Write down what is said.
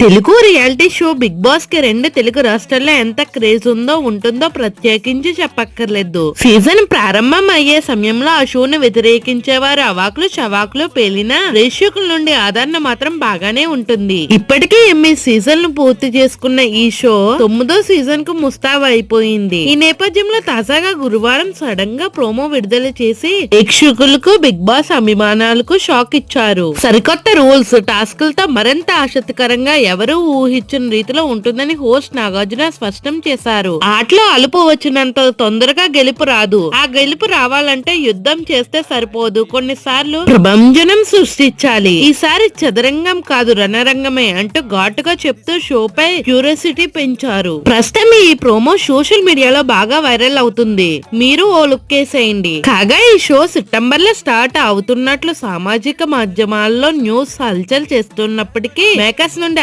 Telugu reality show big బాస్కి రెండు తెలుగు రాష్ట్రాల్లో ఎంత క్రేజ్ ఉందో ఉంటుందో ప్రత్యేకించి చెప్పక్కర్లేదు. సీజన్ ప్రారంభం అయ్యే సమయంలో ఆ షోను వ్యతిరేకించేవారు అవాకులు చవాకులు పేలిన ప్రేక్షకుల నుండి ఆదరణ మాత్రం బాగానే ఉంటుంది. ఇప్పటికే ఎనిమిది సీజన్లు పూర్తి చేసుకున్న ఈ షో తొమ్మిదో సీజన్కు ముస్తాబు అయిపోయింది. ఈ నేపథ్యంలో తాజాగా గురువారం సడన్గా ప్రోమో విడుదల చేసి ప్రేక్షకులకు బిగ్ బాస్ అభిమానాలకు షాక్ ఇచ్చారు. సరికొత్త రూల్స్ టాస్కులతో మరింత ఆసక్తికరంగా ఎవరూ ఊహించిన రీతిలో ఉంటుందని హోస్ట్ నాగార్జున స్పష్టం చేశారు. ఆటలో అలుపు వచ్చినంత తొందరగా గెలుపు రాదు. ఆ గెలుపు రావాలంటే యుద్ధం చేస్తే సరిపోదు. కొన్నిసార్లు ప్రభంజనం సృష్టించాలి. ఈసారి చదరంగం కాదు రణరంగమే అంటూ ఘాటుగా చెప్తూ షోపై క్యూరియాసిటీ పెంచారు. ప్రస్తుతం ఈ ప్రోమో సోషల్ మీడియాలో బాగా వైరల్ అవుతుంది. మీరు ఓ లుక్ వేసేయండి. కాగా ఈ షో సెప్టెంబర్లో స్టార్ట్ అవుతున్నట్లు సామాజిక మాధ్యమాల్లో న్యూస్ హల్చల్ చేస్తున్నప్పటికీ మేకర్స్ నుండి